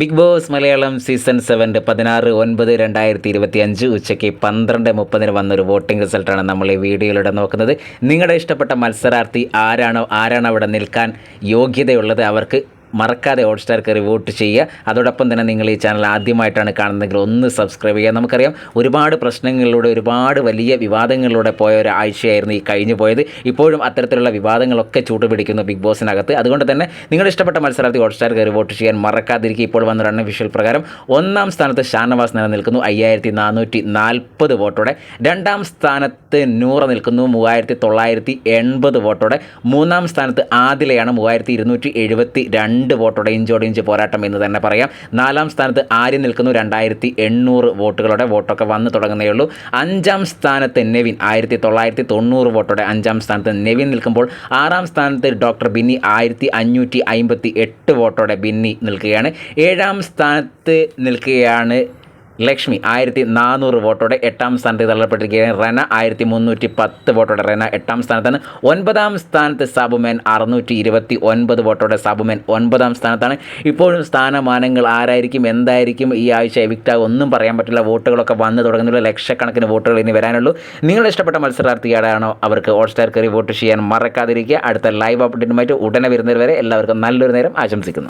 Big Boss Malayalam season സെവന്റെ പതിനാറ് ഒൻപത് രണ്ടായിരത്തി ഇരുപത്തി അഞ്ച് ഉച്ചയ്ക്ക് പന്ത്രണ്ട് മുപ്പതിന് വന്നൊരു വോട്ടിംഗ് റിസൾട്ടാണ് നമ്മൾ ഈ വീഡിയോയിലൂടെ നോക്കുന്നത്. നിങ്ങളുടെ ഇഷ്ടപ്പെട്ട മത്സരാർത്ഥി ആരാണോ ആരാണ് അവിടെ നിൽക്കാൻ യോഗ്യതയുള്ളത് അവർക്ക് മറക്കാതെ ഹോട്ട്സ്റ്റാർ കയറി വോട്ട് ചെയ്യുക. അതോടൊപ്പം തന്നെ നിങ്ങൾ ഈ ചാനൽ ആദ്യമായിട്ടാണ് കാണുന്നതെങ്കിൽ ഒന്ന് സബ്സ്ക്രൈബ് ചെയ്യുക. നമുക്കറിയാം ഒരുപാട് പ്രശ്നങ്ങളിലൂടെ ഒരുപാട് വലിയ വിവാദങ്ങളിലൂടെ പോയ ഒരു ആഴ്ചയായിരുന്നു ഈ കഴിഞ്ഞു പോയത്. ഇപ്പോഴും അത്തരത്തിലുള്ള വിവാദങ്ങളൊക്കെ ചൂടുപിടിക്കുന്നു ബിഗ് ബോസിനകത്ത് അതുകൊണ്ട് തന്നെ നിങ്ങളുടെ ഇഷ്ടപ്പെട്ട മത്സരാർത്ഥി ഹോട്ട്സ്റ്റാർ കയറി വോട്ട് ചെയ്യാൻ മറക്കാതിരിക്കുക. ഇപ്പോൾ വന്ന വിഷ്വൽ പ്രകാരം ഒന്നാം സ്ഥാനത്ത് ഷാനവാസ് നിലനിൽക്കുന്നു. അയ്യായിരത്തി നാനൂറ്റി നാൽപ്പത് വോട്ടോടെ. രണ്ടാം സ്ഥാനത്ത് നൂറ നിൽക്കുന്നു. മൂവായിരത്തി തൊള്ളായിരത്തി എൺപത് വോട്ടോടെ. മൂന്നാം സ്ഥാനത്ത് ആദിലയാണ് മൂവായിരത്തി ഇരുന്നൂറ്റി എഴുപത്തി രണ്ട് വോട്ടോടെ ഇഞ്ചോടിഞ്ച് പോരാട്ടം എന്ന് തന്നെ പറയാം. നാലാം സ്ഥാനത്ത് ആര്യ നിൽക്കുന്നു രണ്ടായിരത്തി എണ്ണൂറ് വോട്ടുകളുടെ വോട്ടൊക്കെ വന്നു തുടങ്ങുന്നേ ഉള്ളൂ. അഞ്ചാം സ്ഥാനത്ത് നെവിൻ ആയിരത്തി തൊള്ളായിരത്തി തൊണ്ണൂറ് വോട്ടോടെ അഞ്ചാം സ്ഥാനത്ത് നെവിൻ നിൽക്കുമ്പോൾ ആറാം സ്ഥാനത്ത് ഡോക്ടർ ബിന്നി ആയിരത്തി അഞ്ഞൂറ്റി അമ്പത്തി എട്ട് വോട്ടോടെ ബിന്നി നിൽക്കുകയാണ്. ഏഴാം സ്ഥാനത്ത് നിൽക്കുകയാണ് ലക്ഷ്മി ആയിരത്തി നാനൂറ് വോട്ടോടെ എട്ടാം സ്ഥാനത്ത് തള്ളപ്പെട്ടിരിക്കുകയാണ്. റെന ആയിരത്തി മുന്നൂറ്റി പത്ത് വോട്ടോടെ. റെന എട്ടാം സ്ഥാനത്താണ്. ഒൻപതാം സ്ഥാനത്ത് സാബുമേൻ അറുന്നൂറ്റി ഇരുപത്തി ഒൻപത് വോട്ടോടെ സാബുമേൻ ഒൻപതാം സ്ഥാനത്താണ്. ഇപ്പോഴും സ്ഥാനമാനങ്ങൾ ആരായിരിക്കും എന്തായിരിക്കും ഈ ആഴ്ച എവിക്റ്റ് ഒന്നും പറയാൻ പറ്റില്ല. വോട്ടുകളൊക്കെ വന്നു തുടങ്ങുന്നുള്ള ലക്ഷക്കണക്കിന് വോട്ടുകൾ ഇനി വരാനുള്ളൂ. നിങ്ങളുടെ ഇഷ്ടപ്പെട്ട മത്സരാർത്ഥിയാണോ അവർക്ക് അവർക്ക് ഹോട്ട്സ്റ്റാർ കയറി വോട്ട് ചെയ്യാൻ മറക്കാതിരിക്കുക. അടുത്ത ലൈവ് അപ്ഡേറ്റുമായിട്ട് ഉടനെ വരുന്നവരെ എല്ലാവർക്കും നല്ലൊരു നേരം ആശംസിക്കുന്നു.